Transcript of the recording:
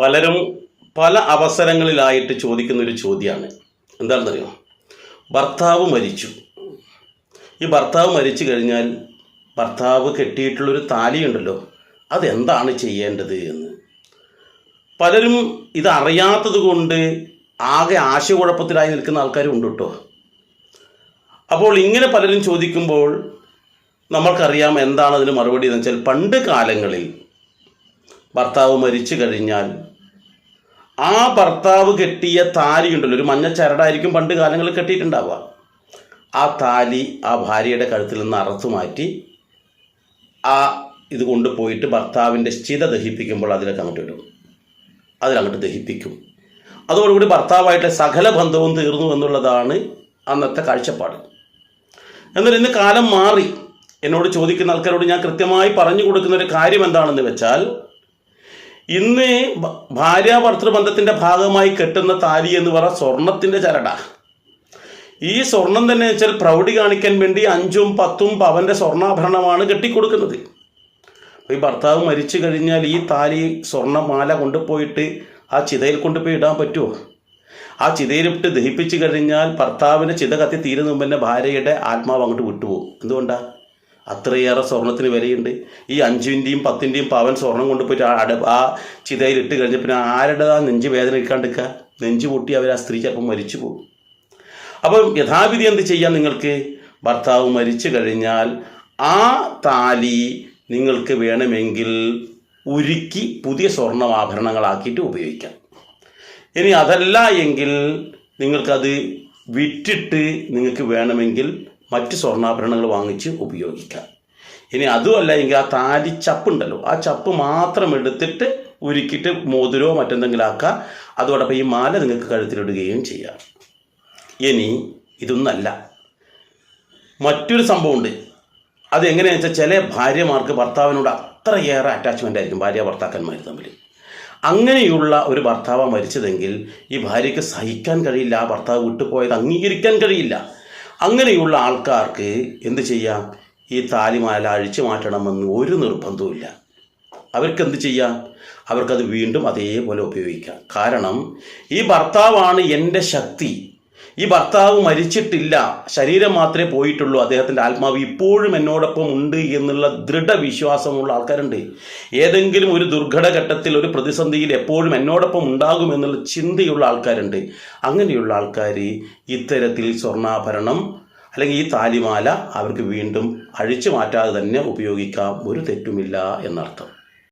പലരും പല അവസരങ്ങളിലായിട്ട് ചോദിക്കുന്ന ഒരു ചോദ്യമാണ് എന്താണെന്നറിയോ? ഭർത്താവ് മരിച്ചു. ഈ ഭർത്താവ് മരിച്ചു കഴിഞ്ഞാൽ ഭർത്താവ് കെട്ടിയിട്ടുള്ളൊരു താലിയുണ്ടല്ലോ അതെന്താണ് ചെയ്യേണ്ടത് എന്ന്. പലരും ഇത് അറിയാത്തത് കൊണ്ട് ആകെ ആശയക്കുഴപ്പത്തിലായി നിൽക്കുന്ന ആൾക്കാരും ഉണ്ട് കേട്ടോ. അപ്പോൾ ഇങ്ങനെ പലരും ചോദിക്കുമ്പോൾ നമ്മൾക്കറിയാം എന്താണ് അതിന് മറുപടി എന്ന് വെച്ചാൽ പണ്ട് കാലങ്ങളിൽ ഭർത്താവ് മരിച്ചു കഴിഞ്ഞാൽ ആ ഭർത്താവ് കെട്ടിയ താലി ഉണ്ടല്ലോ ഒരു മഞ്ഞ ചരടായിരിക്കും പണ്ട് കാലങ്ങളിൽ കെട്ടിയിട്ടുണ്ടാവുക. ആ താലി ആ ഭാര്യയുടെ കഴുത്തിൽ നിന്ന് അറുത്തു മാറ്റി ആ ഇത് കൊണ്ടുപോയിട്ട് ഭർത്താവിന്റെ ചിത ദഹിപ്പിക്കുമ്പോൾ അതിലേക്ക് അങ്ങോട്ട് ഇടും. അതിലങ്ങോട്ട് ദഹിപ്പിക്കും. അതോടുകൂടി ഭർത്താവായിട്ട് സകല ബന്ധവും തീർന്നു എന്നുള്ളതാണ് അന്നത്തെ കാഴ്ചപ്പാട്. എന്നാൽ ഇന്ന് കാലം മാറി. എന്നോട് ചോദിക്കുന്ന ആൾക്കാരോട് ഞാൻ കൃത്യമായി പറഞ്ഞു കൊടുക്കുന്ന ഒരു കാര്യം എന്താണെന്ന് വെച്ചാൽ ഇന്ന് ഭാര്യ ഭർത്തൃബന്ധത്തിന്റെ ഭാഗമായി കെട്ടുന്ന താലി എന്ന് പറ സ്വർണത്തിന്റെ ചരട. ഈ സ്വർണം തന്നെ വെച്ചാൽ പ്രൗഢി കാണിക്കാൻ വേണ്ടി അഞ്ചും പത്തും പവന്റെ സ്വർണാഭരണമാണ് കെട്ടിക്കൊടുക്കുന്നത്. ഈ ഭർത്താവ് മരിച്ചു കഴിഞ്ഞാൽ ഈ താലി സ്വർണമാല കൊണ്ടുപോയിട്ട് ആ ചിതയിൽ കൊണ്ടുപോയി ഇടാൻ പറ്റുമോ ആ ചിതയിലിട്ട് ദഹിപ്പിച്ചു കഴിഞ്ഞാൽ ഭർത്താവിന് ചിത കത്തി തീരുന്ന മുമ്പ് തന്നെ ഭാര്യയുടെ ആത്മാവ് അങ്ങോട്ട് വിട്ടുപോകും. എന്തുകൊണ്ടാ? അത്രയേറെ സ്വർണത്തിന് വിലയുണ്ട്. ഈ അഞ്ചിന്റെയും പത്തിന്റെയും പവൻ സ്വർണം കൊണ്ടുപോയിട്ട് ആ ആ ചിതയിൽ ഇട്ട് കഴിഞ്ഞ പിന്നെ ആരുടെ ആ നെഞ്ച് വേദന എടുക്കാണ്ടിരിക്കുക നെഞ്ച് പൊട്ടി അവർ ആ സ്ത്രീ ചിലപ്പോൾ മരിച്ചു പോകും. അപ്പം യഥാവിധി എന്ത് ചെയ്യാം നിങ്ങൾക്ക്? ഭർത്താവ് മരിച്ചു കഴിഞ്ഞാൽ ആ താലി നിങ്ങൾക്ക് വേണമെങ്കിൽ ഉരുക്കി പുതിയ സ്വർണാഭരണങ്ങളാക്കിയിട്ട് ഉപയോഗിക്കാം. ഇനി അതല്ല എങ്കിൽ നിങ്ങൾക്കത് വിറ്റിട്ട് നിങ്ങൾക്ക് വേണമെങ്കിൽ മറ്റ് സ്വർണാഭരണങ്ങൾ വാങ്ങിച്ച് ഉപയോഗിക്കാം. ഇനി അതുമല്ല എങ്കിൽ ആ താലി ചപ്പുണ്ടല്ലോ. ആ ചപ്പ് മാത്രം എടുത്തിട്ട് ഉരുക്കിയിട്ട് മോതിരോ മറ്റെന്തെങ്കിലും ആക്കുക അതോടൊപ്പം ഈ മാല നിങ്ങൾക്ക് കഴുത്തിലിടുകയും ചെയ്യാം. ഇനി ഇതൊന്നല്ല. മറ്റൊരു സംഭവമുണ്ട്. അത് എങ്ങനെയാണെന്ന് വെച്ചാൽ ചില ഭാര്യമാർക്ക് ഭർത്താവിനോട് അത്രയേറെ അറ്റാച്ച്മെന്റ് ആയിരിക്കും ഭാര്യ ഭർത്താക്കന്മാർ തമ്മിൽ. അങ്ങനെയുള്ള ഒരു ഭർത്താവ് മരിച്ചതെങ്കിൽ ഈ ഭാര്യയ്ക്ക് സഹിക്കാൻ കഴിയില്ല ആ ഭർത്താവ് വിട്ടുപോയത് അംഗീകരിക്കാൻ കഴിയില്ല. അങ്ങനെയുള്ള ആൾക്കാർക്ക് എന്ത് ചെയ്യാം? ഈ താലിമാല അഴിച്ചു മാറ്റണമെന്ന് ഒരു നിർബന്ധവുമില്ല. അവർക്ക് എന്ത് ചെയ്യാം? അവർക്കത് വീണ്ടും അതേപോലെ ഉപയോഗിക്കാം. കാരണം ഈ ഭർത്താവാണ് എന്റെ ശക്തി. ഈ ഭർത്താവ് മരിച്ചിട്ടില്ല. ശരീരം മാത്രമേ പോയിട്ടുള്ളൂ. അദ്ദേഹത്തിന്റെ ആത്മാവ് ഇപ്പോഴും എന്നോടൊപ്പം ഉണ്ട് എന്നുള്ള ദൃഢവിശ്വാസമുള്ള ആൾക്കാരുണ്ട്. ഏതെങ്കിലും ഒരു ദുർഘടഘട്ടത്തിൽ ഒരു പ്രതിസന്ധിയിൽ എപ്പോഴും എന്നോടൊപ്പം ഉണ്ടാകും എന്നുള്ള ചിന്തയുള്ള ആൾക്കാരുണ്ട്. അങ്ങനെയുള്ള ആൾക്കാർ ഇത്തരത്തിൽ സ്വർണാഭരണം അല്ലെങ്കിൽ ഈ താലിമാല അവർക്ക് വീണ്ടും അഴിച്ചു മാറ്റാതെ തന്നെ ഉപയോഗിക്കാം. ഒരു തെറ്റുമില്ല എന്നർത്ഥം.